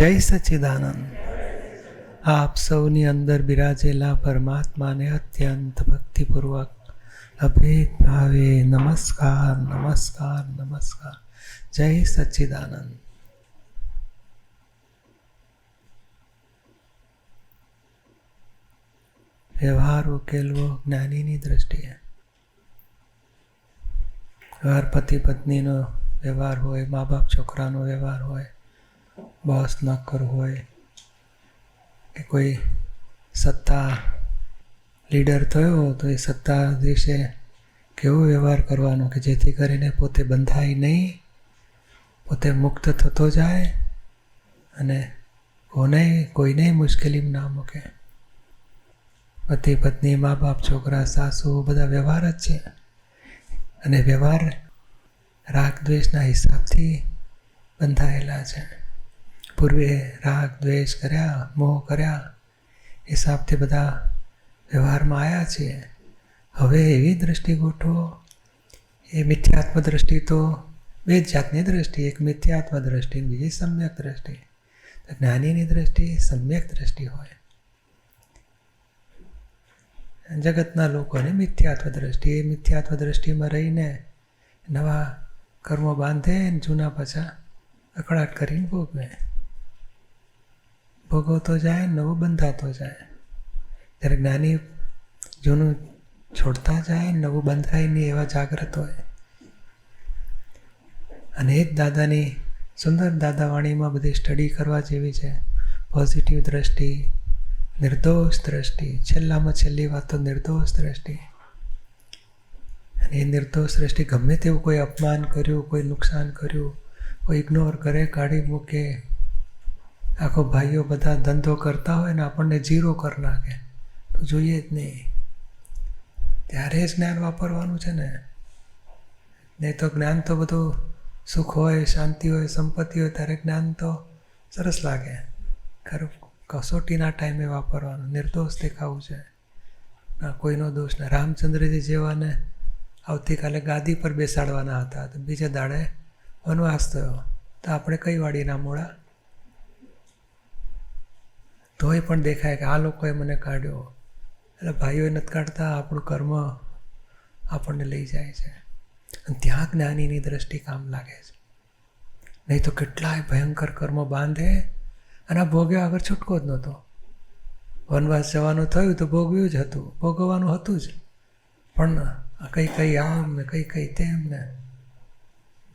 જય સચ્ચિદાનંદ આપ સૌની અંદર બિરાજેલા પરમાત્માને અત્યંત ભક્તિપૂર્વક અભેદ ભાવે નમસ્કાર નમસ્કાર નમસ્કાર જય સચ્ચિદાનંદ વ્યવહાર ઉકેલવો જ્ઞાનીની દ્રષ્ટિએ વ્યવહાર પતિ પત્નીનો વ્યવહાર હોય મા બાપ છોકરાનો વ્યવહાર હોય બોસ નોકર હોય કે કોઈ સત્તા લીડર થયો તો એ સત્તા દિવસે કેવો વ્યવહાર કરવાનો કે જેથી કરીને પોતે બંધાય નહીં, પોતે મુક્ત થતો જાય અને કોને, કોઈને મુશ્કેલીમાં ના મૂકે. પતિ, પત્ની, મા બાપ, છોકરા, સાસુ બધા વ્યવહાર જ છે. અને વ્યવહાર રાગ, દ્વેષના હિસાબથી બંધાયેલા છે. પૂર્વે રાગ, દ્વેષ કર્યા, મોહ કર્યા હિસાબથી બધા વ્યવહારમાં આવ્યા છીએ હવે એવી દ્રષ્ટિ ગોઠવો. એ મિથ્યાત્મ દ્રષ્ટિ તો બે જ જાતની દ્રષ્ટિ, એક મિથ્યાત્મ દ્રષ્ટિ બીજી સમ્યક દ્રષ્ટિ. જ્ઞાનીની દ્રષ્ટિ સમ્યક દ્રષ્ટિ હોય. જગતના લોકોને મિથ્યાત્વ દ્રષ્ટિ એ મિથ્યાત્વ દ્રષ્ટિમાં રહીને નવા કર્મો બાંધે જૂના પાછા અકળાટ કરીને ભોગવે. ભોગવતો જાય, નવો બંધાતો જાય. ત્યારે જ્ઞાની જૂનું છોડતા જાય, નવું બંધાય નહીં એવા જાગ્રત હોય. અને એ જ દાદાની, સુંદર દાદાવાણીમાં બધી સ્ટડી કરવા જેવી છે. પોઝિટિવ દ્રષ્ટિ, નિર્દોષ દ્રષ્ટિ, છેલ્લામાં છેલ્લી વાત તો નિર્દોષ દ્રષ્ટિ. અને એ નિર્દોષ દ્રષ્ટિ ગમે તેવું કોઈ અપમાન કર્યું, કોઈ નુકસાન કર્યું, કોઈ ઇગ્નોર કરે, કાઢી મૂકે આખો ભાઈઓ બધા ધંધો કરતા હોય ને આપણને જીરો કરી નાખે. તો જોઈએ જ નહીં. ત્યારે જ્ઞાન વાપરવાનું છે ને. નહીં તો જ્ઞાન તો બધું સુખ હોય, શાંતિ હોય, સંપત્તિ હોય, ત્યારે જ્ઞાન તો સરસ લાગે. ખરું, કસોટીના ટાઈમે વાપરવાનું, નિર્દોષ દેખાવું છે. ના, કોઈનો દોષ ના રામચંદ્રજી જેવાને આવતીકાલે ગાદી પર બેસાડવાના હતા. તો બીજે દાડે વનવાસ થયો. તો આપણે કઈ વાડીના મૂળા તોય પણ દેખાય કે આ લોકોએ મને કાઢ્યો. એટલે ભાઈઓએ નથી કાઢતા, આપણું કર્મ આપણને લઈ જાય છે. અને ત્યાં જ્ઞાનીની દ્રષ્ટિ કામ લાગે છે. નહીં તો કેટલાય ભયંકર કર્મ બાંધે અને આ ભોગ્યો આગળ છૂટકો જ નહોતો. વનવાસ જવાનું થયું તો ભોગવ્યું જ હતું, ભોગવવાનું હતું જ. પણ કઈ કઈ આમ ને કઈ કઈ તેમ ને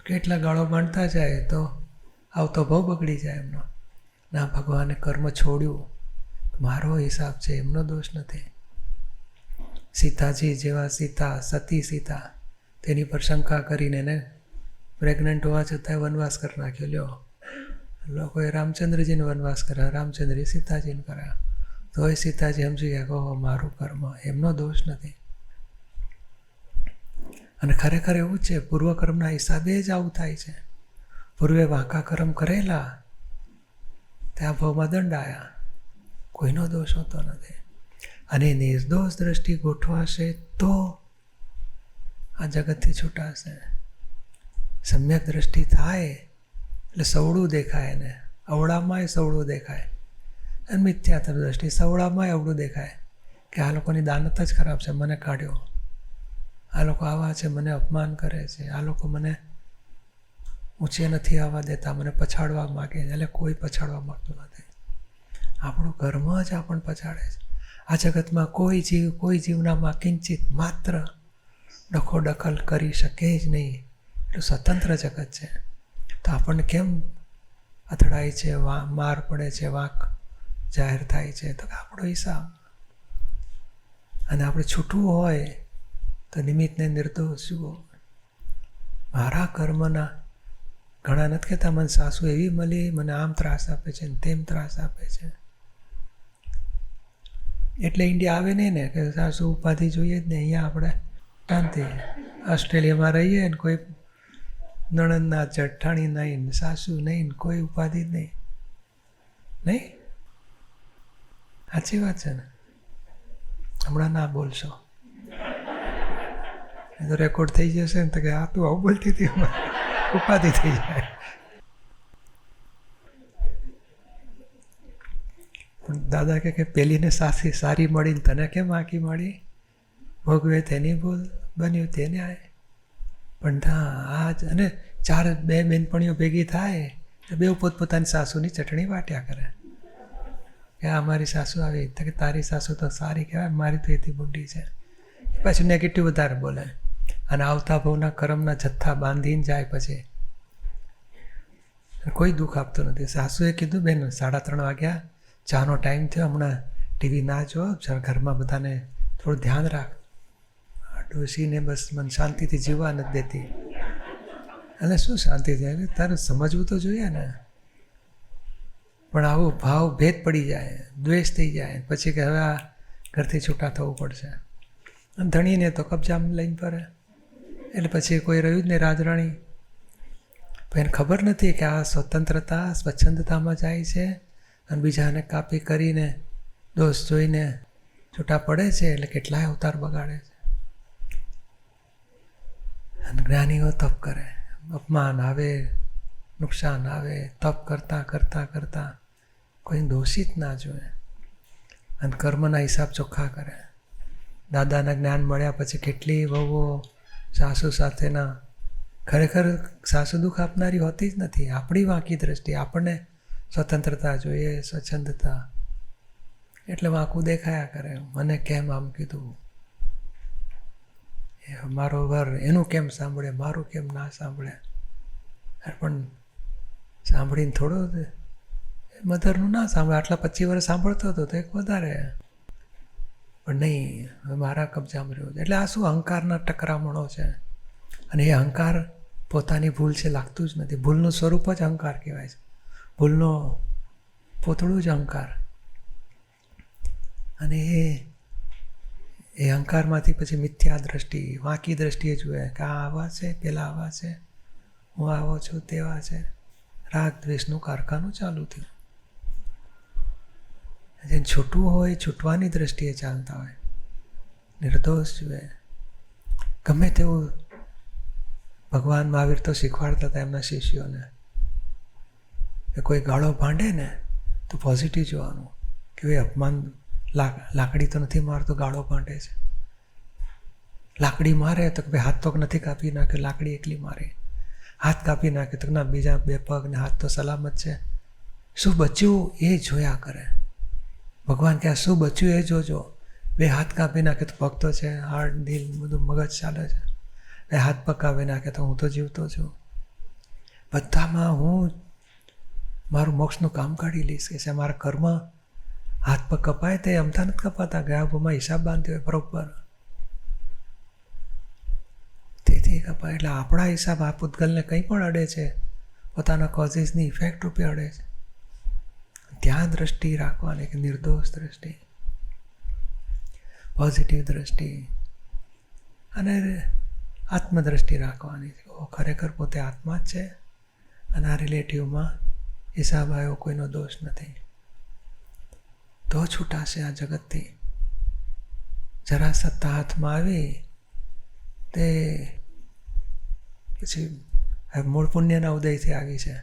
કેટલા ગાળો બાંધતા જાય તો આવતો ભાવ બગડી જાય એમનો. ના, ભગવાને કર્મ છોડ્યું. મારો હિસાબ છે, એમનો દોષ નથી. સીતાજી જેવા સીતા, સતી સીતા, તેની પર શંકા કરીને એને પ્રેગ્નન્ટ હોવા છતાંય વનવાસ કરી નાખ્યો. લ્યો. લોકોએ રામચંદ્રજીને વનવાસ કર્યા રામચંદ્રજી સીતાજીને કર્યા. તોય સીતાજી સમજી ગયા કહો મારું કર્મ, એમનો દોષ નથી. અને ખરેખર એવું છે, પૂર્વકર્મના હિસાબે જ આવું થાય છે. પૂર્વે વાંકા કર્મ કરેલા, ત્યાં ભાવમાં દંડ આવ્યા કોઈનો દોષ હોતો નથી. અને નિર્દોષ દ્રષ્ટિ ગોઠવાશે તો આ જગતથી છૂટાશે. સમ્યક દ્રષ્ટિ થાય એટલે સવળું દેખાય એને. અવળામાંય સવળું દેખાય. અને મિથ્યાત્મ દ્રષ્ટિ સવળામાંય અવળું દેખાય. કે આ લોકોની દાનત જ ખરાબ છે, મને કાઢ્યો. આ લોકો આવા છે, મને અપમાન કરે છે. આ લોકો મને ઊંચે નથી આવવા દેતા, મને પછાડવા માગે એટલે કોઈ પછાડવા માગતું નથી. આપણું કર્મ જ આપણને પછાડે છે. આ જગતમાં કોઈ જીવ, કોઈ જીવનામાં કિંચિત માત્ર ડખો દખલ કરી શકે જ નહીં. એટલું સ્વતંત્ર જગત છે. તો આપણને કેમ અથડાય છે, વા, માર પડે છે, વાંક જાહેર થાય છે? તો આપણો હિસાબ. અને આપણે છૂટવું હોય તો નિમિત્તને નિર્દોષ જુઓ. મારા કર્મના ઘણા નથી કહેતા, મને સાસુ એવી મળી, મને આમ ત્રાસ આપે છે ને તેમ ત્રાસ આપે છે. એટલે ઇન્ડિયા આવે નહીં ને, કે સાસુ ઉપાધિ જોઈએ જ ને, અહીંયા આપણે શાંતિ. ઓસ્ટ્રેલિયામાં રહીએ ને, કોઈ નણંદના જઠ્ઠાણી નહીં ને, સાસુ નહીં ને, કોઈ ઉપાધિ જ નહીં. નહીં? સાચી વાત છે ને? હમણાં ના બોલશો. તો રેકોર્ડ થઈ જશે ને, તો કે આ તું આવું બોલતી હતી ઉપાધિ થઈ જાય. દાદા કહે કે પેલીને સાસી સારી મળીને તને કેમ આંકી મળી? ભોગવે તેની ભૂલ, બન્યું તેને આય. પણ હા આ જ અને ચાર બે બેનપણીઓ ભેગી થાય, તો બે પોતપોતાની સાસુની ચટણી વાટ્યા કરે. કે આ મારી સાસુ આવી. તો કે તારી સાસુ તો સારી કહેવાય, મારી તો એથી બુઢી છે. પછી નેગેટિવ વધારે બોલે. અને આવતા ભાવના કરમના જથ્થા બાંધીને જાય પછી. કોઈ દુઃખ આપતું નથી. સાસુએ કીધું, બેન, સાડા ત્રણ વાગ્યા ચાનો ટાઈમ થયો, હમણાં ટીવી ના જો ઘરમાં બધાને થોડું ધ્યાન રાખ. આ ડોશીને બસ મને શાંતિથી જીવવા નથી દેતી. એટલે શું શાંતિ થાય તારે સમજવું તો જોઈએ ને. પણ આવો ભાવ ભેદ પડી જાય, દ્વેષ થઈ જાય, પછી કે હવે આ ઘરથી છૂટા થવું પડશે. અને ધણીને તો કબજામ લઈને ફરે. એટલે પછી કોઈ રહ્યું જ નહીં રાજરાણી. એને ખબર નથી કે આ સ્વતંત્રતા, સ્વચ્છંદતામાં જાય છે. અને બીજાને કાપી કરીને દોષ જોઈને છૂટા પડે છે એટલે કેટલાય અવતાર બગાડે છે. અને જ્ઞાનીઓ તપ કરે. અપમાન આવે, નુકસાન આવે, તપ કરતાં કરતાં કરતાં કોઈ દોષિત ના જોવે. અને કર્મના હિસાબ ચોખ્ખા કરે. દાદાના જ્ઞાન મળ્યા પછી કેટલી વહુઓ સાસુ સાથેના ખરેખર સાસુ દુઃખ આપનારી હોતી જ નથી. આપણી વાંકી દ્રષ્ટિ આપણને સ્વતંત્રતા જોઈએ, સ્વચ્છંદતા. એટલે વાંકું દેખાયા કરે. મને કેમ આમ કીધું? એ મારો ઘર એનું કેમ સાંભળે? મારું કેમ ના સાંભળે? પણ સાંભળીને થોડો મધરનું ના સાંભળે. આટલા પચીસ વર્ષ સાંભળતો હતો તો એક વધારે. પણ નહીં, હવે મારા કબજામાં રહ્યો એટલે આ શું અહંકારના ટકરામણો છે? અને એ અહંકાર પોતાની ભૂલ છે, લાગતું જ નથી. ભૂલનું સ્વરૂપ જ અહંકાર કહેવાય છે. ભૂલનો પોતળું જ અહંકાર. અને એ એ અહંકારમાંથી પછી મિથ્યા દ્રષ્ટિ, વાંકી દ્રષ્ટિએ જુએ કે આ આવા છે, પેલા આવા છે, હું આવો છું, તેવા છે. રાગ દ્વેષનું કારખાનું ચાલુ થયું. જેમ છૂટવું હોય, છૂટવાની દ્રષ્ટિએ ચાલતા હોય. નિર્દોષ જુએ. ગમે તેવું ભગવાન મહાવીર તો શીખવાડતા હતા એમના શિષ્યોને. કે કોઈ ગાળો ભાંડે ને તો પોઝિટિવ જોવાનું. કે ભાઈ અપમાન લાકડી તો નથી મારતો, ગાળો ભાંડે છે. લાકડી મારે તો કે ભાઈ હાથ તો નથી કાપી નાખ્યો, લાકડી એકલી મારે. હાથ કાપી નાખે તો ના, બીજા બે પગ ને હાથ તો સલામત છે. શું બચ્યું એ જોયા કરે. ભગવાન કે શું બચ્યું એ જોજો. બે હાથ કાપી નાખે તો પગ તો છે હાર્ડ દિલ, બધું મગજ ચાલે છે. બે હાથ પગ કાપી નાખે તો હું તો જીવતો છું. બધામાં હું મારું મોક્ષનું કામ કાઢી લઈશ કે છે, મારા કર્મ હાથ પર કપાય તે અમથા નથી કપાતા ગયા ભાવમાં હિસાબ બાંધ્યો હોય બરોબર તેથી કપાય. એટલે આપણા હિસાબ આ પૂતગલને કંઈ પણ અડે છે, પોતાના કોઝિસની ઇફેક્ટ રૂપે અડે છે. ત્યાં દ્રષ્ટિ રાખવાની, કે નિર્દોષ દ્રષ્ટિ પોઝિટિવ દ્રષ્ટિ અને આત્મદ્રષ્ટિ રાખવાની. ખરેખર પોતે આત્મા જ છે અને આ રિલેટિવમાં હિસાબ આવ્યો, કોઈનો દોષ નથી. તો છૂટાશે આ જગતથી. જરા સત્તા હાથમાં આવી, તે પછી મૂળ પુણ્યના ઉદયથી આવી છે.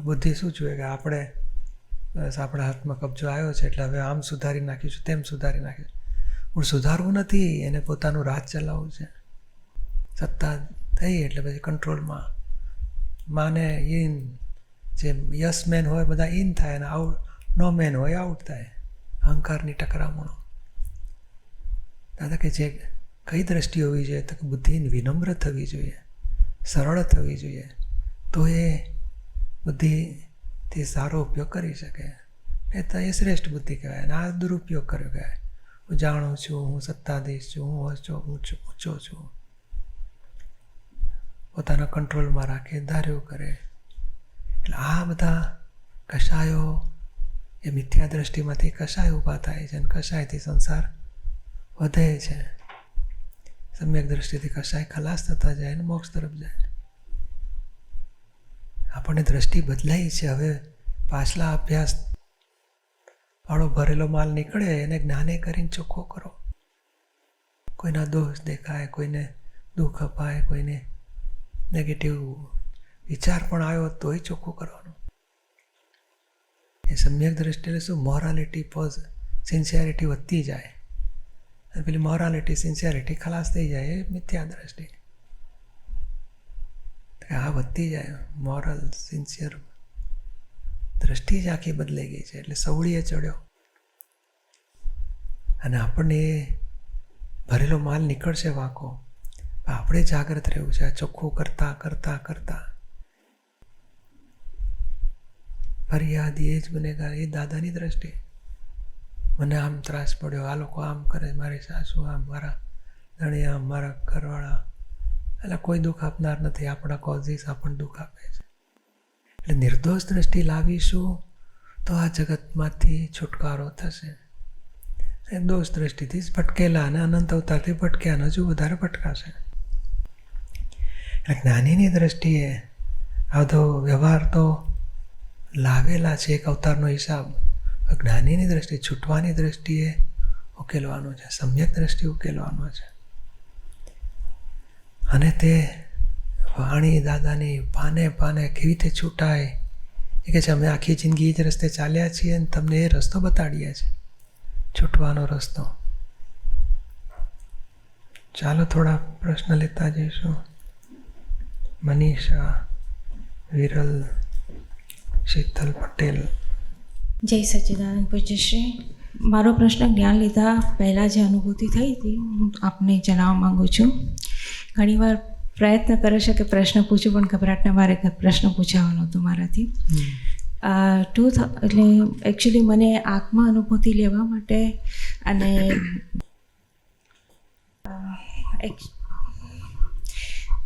બુદ્ધિ શું જોઈએ કે આપણે, બસ આપણા હાથમાં કબજો આવ્યો છે, એટલે હવે આમ સુધારી નાખીશું, તેમ સુધારી નાખીશું. પણ સુધારવું નથી, એને પોતાનું રાજ ચલાવવું છે. સત્તા થઈ એટલે પછી કંટ્રોલમાં માને ઇન જે યસ મેન હોય, બધા ઇન થાય અને આઉટ નો મેન હોય આઉટ થાય. અહંકારની ટકરામણો. દાદા કે જે કઈ દ્રષ્ટિ હોવી જોઈએ તો કે બુદ્ધિ વિનમ્ર થવી જોઈએ, સરળ થવી જોઈએ, તો એ બુદ્ધિથી સારો ઉપયોગ કરી શકે. એ તો એ શ્રેષ્ઠ બુદ્ધિ કહેવાય અને આ દુરુપયોગ કર્યો કહેવાય. હું જાણું છું, હું સત્તાધીશ છું, હું ઓછો ઊંચો છું. પોતાના કંટ્રોલમાં રાખે, ધાર્યો કરે. એટલે આ બધા કશાયો એ મિથ્યા દ્રષ્ટિમાંથી કશાય ઊભા થાય છે અને કશાયથી સંસાર વધે છે. સમ્યક દ્રષ્ટિથી કશાય ખલાસ થતા જાય અને મોક્ષ તરફ જાય. આપણને દ્રષ્ટિ બદલાઈ છે. હવે પાછલા અભ્યાસ વાળો ભરેલો માલ નીકળે એને જ્ઞાને કરીને ચોખ્ખો કરો. કોઈના દોષ દેખાય, કોઈને દુઃખ અપાય, કોઈને નેગેટિવ વિચાર પણ આવ્યો તોય ચોખ્ખું કરવાનું. એ સમ્યક દ્રષ્ટિ એટલે શું મોરાલિટી પોઝ સિન્સિયરિટી વધતી જાય. અને પેલી મોરાલિટી સિન્સિયરિટી ખલાસ થઈ જાય એ મિથ્યા દ્રષ્ટિ. આ વધતી જાય મોરલ સિન્સિયર દ્રષ્ટિ જ આખી બદલાઈ ગઈ છે, એટલે સવળીએ ચડ્યો. અને આપણને ભરેલો માલ નીકળશે વાંકો. આપણે જાગ્રત રહેવું છે, આ ચોખ્ખું કરતા કરતા કરતા. ફરિયાદ એ જ ગુનેગાર એ દાદાની દ્રષ્ટિ મને આમ ત્રાસ પડ્યો, આ લોકો આમ કરે મારી સાસુ આમ, મારા ધણિયા મારા ઘરવાળા એટલે કોઈ દુઃખ આપનાર નથી, આપણા કોઝિસ આપણને દુઃખ આપે છે. એટલે નિર્દોષ દ્રષ્ટિ લાવીશું તો આ જગતમાંથી છુટકારો થશે. એ દોષ દ્રષ્ટિથી જ ભટકેલા અને અનંત અવતારથી ભટક્યા અને હજુ વધારે ભટકાશે. જ્ઞાનીની દ્રષ્ટિએ આ તો વ્યવહાર તો લાવેલા છે એક અવતારનો હિસાબ. જ્ઞાનીની દ્રષ્ટિએ, છૂટવાની દ્રષ્ટિએ ઉકેલવાનો છે. સમ્યક દ્રષ્ટિ ઉકેલવાનો છે. અને તે વાણી દાદાની પાને પાને કેવી રીતે છૂટાય? એ કે છે, અમે આખી જિંદગી જ રસ્તે ચાલ્યા છીએ અને તમને એ રસ્તો બતાડીએ છે છૂટવાનો રસ્તો. ચાલો થોડા પ્રશ્ન લેતા જઈશું. મનીષા, વિરલ શીતલ પટેલ. જય સચ્ચિદાનંદ પૂજ્યશ્રી. મારો પ્રશ્ન જ્ઞાન લીધા પહેલાં જે અનુભૂતિ થઈ હતી હું આપને જણાવવા માગું છું. ઘણીવાર પ્રયત્ન કરે છે કે પ્રશ્ન પૂછું પણ ગભરાટના મારે પ્રશ્ન પૂછાવાનો હતો મારાથી. ટુ એટલે એકચ્યુઅલી મને આત્મા અનુભૂતિ લેવા માટે અને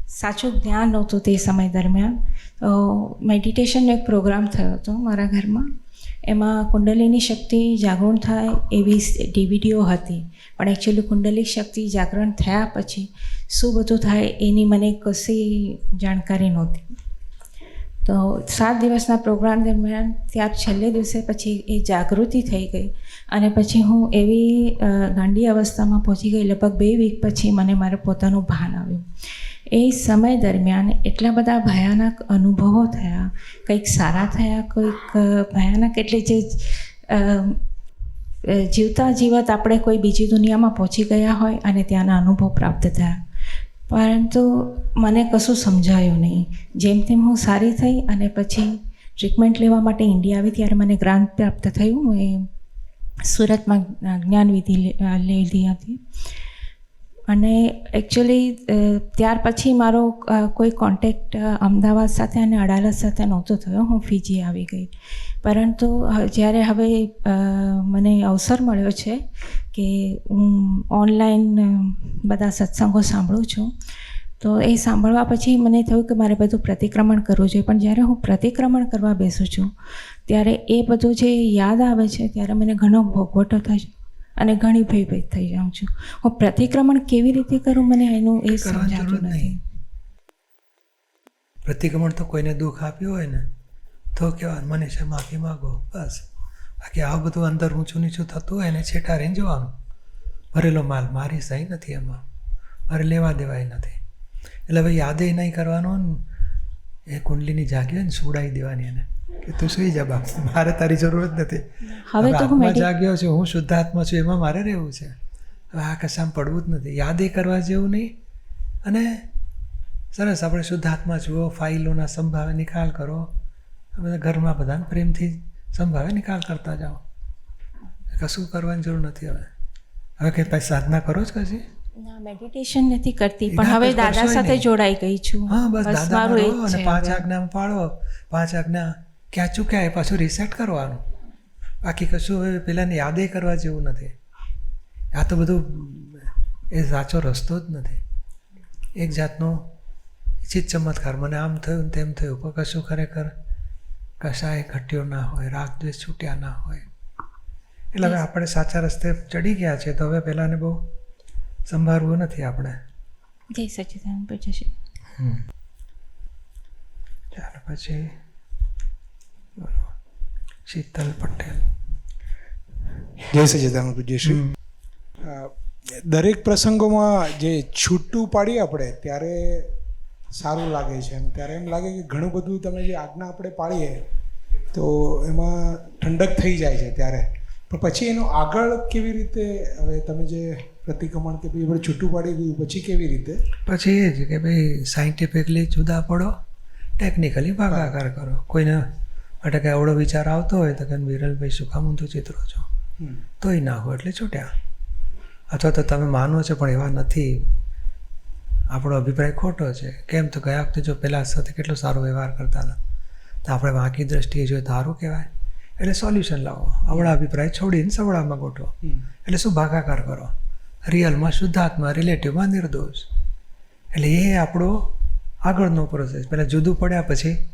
સાચું જ્ઞાન નહોતું તે સમય દરમિયાન. મેડિટેશનનો એક પ્રોગ્રામ થયો હતો મારા ઘરમાં. એમાં કુંડલીની શક્તિ જાગૃત થાય એવી ડીવીડીઓ હતી. પણ એકચ્યુઅલી કુંડલી શક્તિ જાગરણ થયા પછી શું બધું થાય એની મને કશી જાણકારી નહોતી. તો સાત દિવસના પ્રોગ્રામ દરમિયાન ત્યાર છેલ્લે દિવસે પછી એ જાગૃતિ થઈ ગઈ. અને પછી હું એવી ગાંડી અવસ્થામાં પહોંચી ગઈ. લગભગ બે વીક પછી મને મારે પોતાનું ભાન આવ્યું. એ સમય દરમિયાન એટલા બધા ભયાનક અનુભવો થયા, કંઈક સારા થયા, કોઈક ભયાનક એટલે જે જીવતા જીવત આપણે કોઈ બીજી દુનિયામાં પહોંચી ગયા હોય અને ત્યાંના અનુભવ પ્રાપ્ત થયા. પરંતુ મને કશું સમજાયું નહીં. જેમ તેમ હું સારી થઈ અને પછી ટ્રીટમેન્ટ લેવા માટે ઇન્ડિયા આવી ત્યારે મને ગ્રાન્ટ પ્રાપ્ત થયું. એ સુરતમાં જ્ઞાનવિધિ લીધી હતી. અને એકચ્યુઅલી ત્યાર પછી મારો કોઈ કોન્ટેક્ટ અમદાવાદ સાથે અને અડાલજ સાથે નહોતો થયો. હું ફીજી આવી ગઈ. પરંતુ જ્યારે હવે મને અવસર મળ્યો છે કે હું ઓનલાઈન બધા સત્સંગો સાંભળું છું, તો એ સાંભળવા પછી મને થયું કે મારે બધું પ્રતિક્રમણ કરવું જોઈએ. પણ જ્યારે હું પ્રતિક્રમણ કરવા બેસું છું, ત્યારે એ બધું જે યાદ આવે છે, ત્યારે મને ઘણો ભોગવટો થાય છે. અને ઘણી ભયભીત થઈ જાઉં છું. હું પ્રતિક્રમણ કેવી રીતે કરું મને એનું એ સમજાતું નથી. પ્રતિક્રમણ તો કોઈને દુઃખ આપ્યું હોય ને તો કહેવાનું મને છે માફી માગો. બસ. બાકી આવું બધું અંદર ઊંચું નીચું થતું હોય એને છેટા રહીને જોવાનું. ભરેલો માલ મારી સહી નથી એમાં. મારે લેવા દેવાય નથી. એટલે હવે યાદે નહીં કરવાનો એ કુંડલીની જાગી હોય ને સુડાવી દેવાની એને. કે તું સુઈ જા બાપ મારે તારી જરૂરત નથી. હવે તો હું જાગ્યો છું હું શુદ્ધાત્મા છું એમાં મારે રહેવું છે. હવે આ કશામાં પડવું જ નથી. યાદે કરવા જેવું નહીં. અને સરસ આપણે શુદ્ધાત્મા જુઓ ફાઇલોના સંભાવે નિકાલ કરો. બધા ઘરમાં બધાને પ્રેમથી સંભાવે નિકાલ કરતા જાઓ. કશું કરવાની જરૂર નથી હવે. હવે કંઈ પછી સાધના કરો જ કશી ના મેડિટેશન નથી કરતી પણ હવે દાદા સાથે જોડાઈ ગઈ છું. હા બસ છે પાંચ આજ્ઞા પાડો પાંચ આજ્ઞા ક્યાં ચૂક્યા એ પાછું રિસેટ કરવાનું. બાકી કશું હવે પેલાને યાદે કરવા જેવું નથી. આ તો બધું એ સાચો રસ્તો જ નથી. એક જાતનો ચિત ચમત્કાર. મને આમ થયું ને તેમ થયું. પણ કશું ખરેખર કશાય ઘટ્યો ના હોય રાગ દ્વેષ છૂટ્યા ના હોય. એટલે હવે આપણે સાચા રસ્તે ચડી ગયા છે. તો હવે પહેલાંને બહુ સંભાળવું નથી આપણે. જય સચિદાન હમ. ચાલો પછી શીતલ પટેલ જય સચિદાનંદ પૂજ્યશ્રી શ્રી દરેક પ્રસંગોમાં જે છૂટું પાડીએ આપણે ત્યારે સારું લાગે છે એમ ત્યારે એમ લાગે કે ઘણું બધું તમે જે આજ્ઞા આપણે પાડીએ તો એમાં ઠંડક થઈ જાય છે ત્યારે પણ પછી એનું આગળ કેવી રીતે હવે તમે જે પ્રતિક્રમણ કે ભાઈ આપણે છૂટું પાડી દીધું પછી કેવી રીતે પછી એ જ કે ભાઈ સાયન્ટિફિકલી જુદા પડો ટેકનિકલી ભાગાકાર કરો કોઈને માટે કે આવડો વિચાર આવતો હોય તો કે વિરલભાઈ શું કામ ઊંધું ચિત્રો છો? તો તોય ના હોય એટલે છૂટ્યા. અથવા તો તમે માનો છો પણ એવા નથી. આપણો અભિપ્રાય ખોટો છે. કેમ? તો ગયા વખતે જો પહેલાં સાથે કેટલો સારો વ્યવહાર કરતા હતા. તો આપણે વાંકી દ્રષ્ટિએ જોઈએ ધારું સારું કહેવાય. એટલે સોલ્યુશન લાવો. આવડા અભિપ્રાય છોડીને સવડામાં ગોઠવો. એટલે શું ભાગાકાર કરો? રિયલમાં શુદ્ધાત્મા રિલેટિવમાં નિર્દોષ. એટલે એ આપણો આગળનો પ્રોસેસ પહેલાં જુદું પડ્યા પછી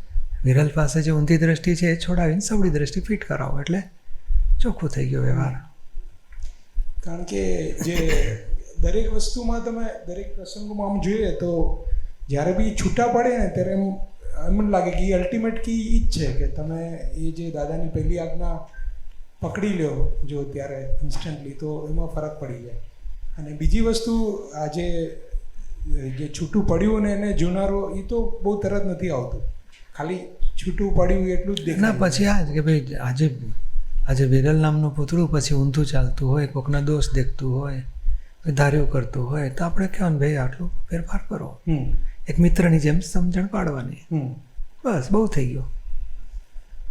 વિરલ પાસે જે ઊંધી દ્રષ્ટિ છે એ છોડાવીને સવડી દ્રષ્ટિ ફિટ કરાવો એટલે ચોખ્ખું થઈ ગયો વ્યવહાર. કારણ કે જે દરેક વસ્તુમાં તમે દરેક પ્રસંગોમાં આમ જોઈએ તો જ્યારે બી છૂટા પડે ને ત્યારે એમ એમ લાગે કે એ અલ્ટિમેટ કી એ જ છે કે તમે એ જે દાદાની પહેલી આજ્ઞા પકડી લ્યો જો ત્યારે ઇન્સ્ટન્ટલી તો એમાં ફરક પડી જાય. અને બીજી વસ્તુ આજે જે છૂટું પડ્યું ને એને જોનારો એ તો બહુ તરત નથી આવતું. ખાલી છૂટું પડ્યું એટલું જ દેખાય. પછી આ કે ભાઈ આજે આજે વિરલ નામનું પૂતળું પછી ઊંધું ચાલતું હોય કોકના દોષ દેખતું હોય ધાર્યો કરતું હોય તો આપણે કહેવાનું ભાઈ આટલું ફેરફાર કરો. એક મિત્રની જેમ સમજણ પાડવાની. હમ. બસ બહુ થઈ ગયો.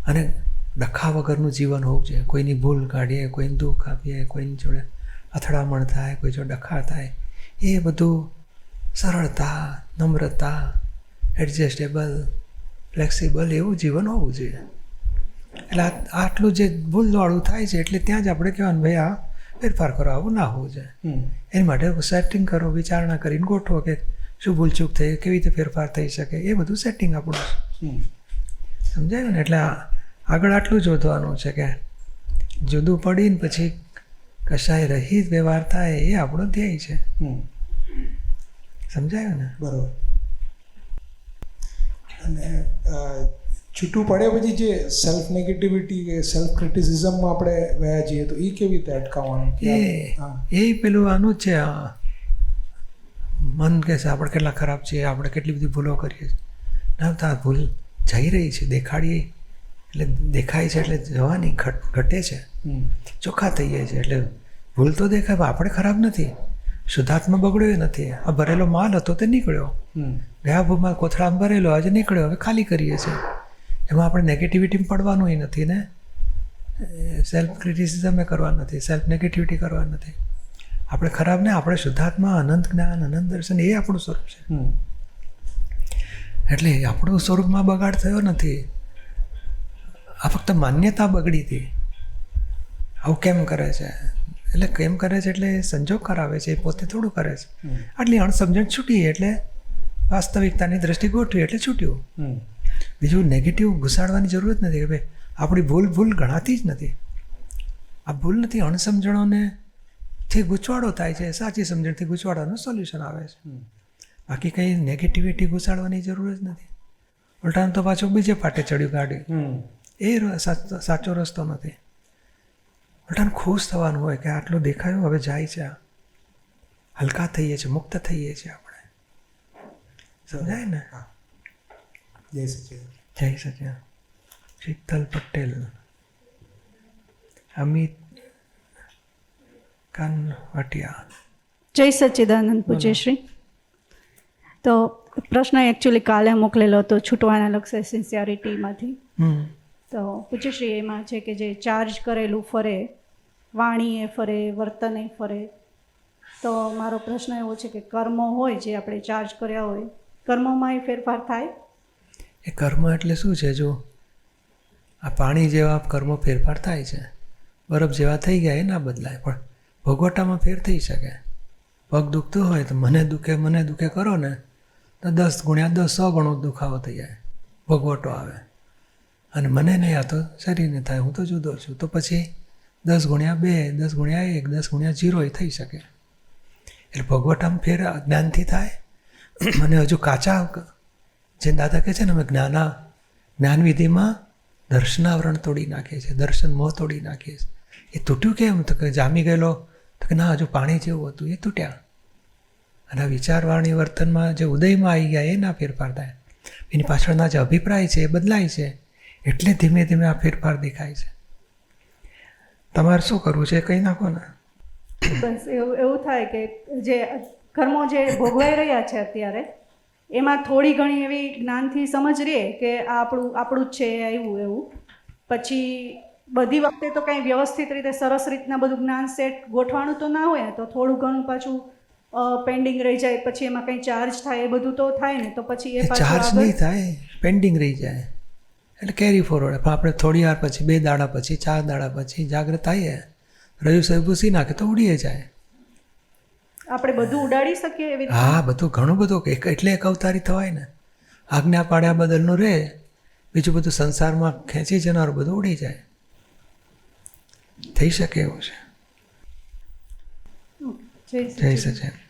અને ડખા વગરનું જીવન હોવું જોઈએ. કોઈની ભૂલ કાઢીએ કોઈને દુઃખ આપીએ કોઈની જોડે અથડામણ થાય કોઈ જોડે ડખા થાય એ બધું સરળતા નમ્રતા એડજસ્ટેબલ ફ્લેક્સિબલ એવું જીવન હોવું જોઈએ. એટલે આટલું જે ભૂલવાળું થાય છે એટલે ત્યાં જ આપણે કહેવાનું ભાઈ આ ફેરફાર કરો આવું ના હોવું જોઈએ. એની માટે સેટિંગ કરો વિચારણા કરીને ગોઠવો કે શું ભૂલચૂક થઈ કેવી રીતે ફેરફાર થઈ શકે એ બધું સેટિંગ આપણું. સમજાયું ને? એટલે આગળ આટલું જોધવાનું છે કે જુદું પડીને પછી કશાય રહિત વ્યવહાર થાય એ આપણો ધ્યેય છે. હમ. સમજાયું ને? બરોબર. અને છૂટું પડે પછી જે સેલ્ફ નેગેટિવિટી કે સેલ્ફ ક્રિટિસિઝમમાં આપણે વયા જઈએ તો એ કેવી રીતે અટકાવવાનું? એ એ પેલું આનું જ છે. મન કે છે આપણે કેટલા ખરાબ છીએ આપણે કેટલી બધી ભૂલો કરીએ ના તો આ ભૂલ જઈ રહી છે દેખાડીએ. એટલે દેખાય છે એટલે જવાની ઘટ ઘટે છે. ચોખ્ખા થઈ જાય છે એટલે ભૂલ તો દેખાય આપણે ખરાબ નથી. શુદ્ધાત્મા બગડ્યો નથી. આ ભરેલો માલ હતો તે નીકળ્યો. હમ. ગયા ભૂમાં કોથળામાં ભરેલો આજે નીકળ્યો હવે ખાલી કરીએ છીએ. એમાં આપણે નેગેટિવિટી પડવાનું નથી ને. સેલ્ફ ક્રિટિસિઝમ એ કરવા નથી સેલ્ફ નેગેટિવિટી કરવા નથી. આપણે ખરાબ ને આપણે શુદ્ધાત્મા અનંત જ્ઞાન અનંત દર્શન એ આપણું સ્વરૂપ છે. એટલે આપણું સ્વરૂપમાં બગાડ થયો નથી. આ ફક્ત માન્યતા બગડી હતી. આવું કેમ કરે છે? એટલે કેમ કરે છે? એટલે સંજોગ કરાવે છે એ પોતે થોડું કરે છે. આટલી અણસમજણ છૂટી એટલે વાસ્તવિકતાની દ્રષ્ટિ ગોઠવી એટલે છૂટ્યું. બીજું નેગેટિવ ઘુસાડવાની જ નથી કે ભાઈ આપણી ભૂલ ભૂલ ગણાતી જ નથી. આ ભૂલ નથી અણસમજણોને થી ગૂંચવાડો થાય છે સાચી સમજણથી ગૂંચવાડાનું સોલ્યુશન આવે છે. બાકી કંઈ નેગેટિવિટી ઘુસાડવાની જરૂર જ નથી. ઉલટાનું તો પાછું બીજે પાટે ચડ્યું ગાડી. એ સાચો સાચો રસ્તો નથી. ઉલટાનું ખુશ થવાનું હોય કે આટલું દેખાયું હવે જાય છે આ. હલકા થઈએ છીએ મુક્ત થઈએ છીએ આપણે. સમજાય ને? હા. જય સચિન જય સચિન શીતલ પટેલ. અમિત કાનવટિયા. જય સચ્ચિદાનંદ પૂજ્યશ્રી. તો પ્રશ્ન એકચ્યુઅલી કાલે મોકલેલો હતો છૂટવાના લક્ષે સિન્સિયરિટીમાંથી હમ. તો પૂજ્યશ્રી એમાં છે કે જે ચાર્જ કરેલું ફરે, વાણીએ ફરે, વર્તને ફરે, તો મારો પ્રશ્ન એવો છે કે કર્મો હોય જે આપણે ચાર્જ કર્યા હોય કર્મોમાં એ ફેરફાર થાય? એ કર્મ એટલે શું છે જો? આ પાણી જેવા કર્મો ફેરફાર થાય છે. બરફ જેવા થઈ ગયા એ ના બદલાય. પણ ભોગવટામાં ફેર થઈ શકે. પગ દુખતું હોય તો મને દુખે મને દુખે કરો ને, તો દસ ગુણ્યા દસ સો ગણો દુખાવો થઈ જાય. ભોગવટો આવે. અને મને નહીં આ તો શરીરને થાય, હું તો જુદો છું. તો પછી દસ ગુણ્યા બે, દસ ગુણ્યા એક, દસ ગુણ્યા જીરો થઈ શકે. એટલે ભગવટ આમ ફેર જ્ઞાનથી થાય. અને હજુ કાચા જે દાદા કહે છે ને, અમે જ્ઞાના, જ્ઞાનવિધિમાં દર્શનાવરણ તોડી નાખીએ છીએ, દર્શન મોહ તોડી નાખીએ છીએ. એ તૂટ્યું કેમ? તો કે જામી ગયેલો. તો કે ના, હજુ પાણી જેવું હતું, એ તૂટ્યા. અને આ વિચારવાણી વર્તનમાં જે ઉદયમાં આવી ગયા એ ના ફેરફાર થાય. એની પાછળના જે અભિપ્રાય છે, એ બદલાય છે. એટલે ધીમે ધીમે આ ફેરફાર દેખાય છે. તમારે શું કરવું છે કહી નાખો ને. બસ એવું એવું થાય કે જે કર્મો જે ભોગવાઈ રહ્યા છે અત્યારે એમાં થોડી ઘણી એવી જ્ઞાનથી સમજ રહે કે આ આપણું આપણું જ છે આવ્યું એવું. પછી બધી વખતે તો કંઈ વ્યવસ્થિત રીતે સરસ રીતના બધું જ્ઞાન સેટ ગોઠવાનું તો ના હોય ને તો થોડું ઘણું પાછું પેન્ડિંગ રહી જાય પછી એમાં કંઈ ચાર્જ થાય એ બધું તો થાય ને તો પછી એ ચાર્જ નહીં થાય પેન્ડિંગ રહી જાય. એટલે કેરી ફોરવર્ડ પણ આપણે થોડી વાર પછી બે દાડા પછી ચાર દાડા પછી જાગૃત થઈએ રજુ સાહેબ ભૂસી નાખે તો ઉડીએ જાય. આપણે બધું ઉડાડી શકીએ એવી હા બધું ઘણું બધું એક એટલે એક અવતારી થવાય ને. આજ્ઞા પાડ્યા બદલનું રહે બીજું બધું સંસારમાં ખેંચી જનારું બધું ઉડી જાય. થઈ શકે એવું છે. જય સચિન.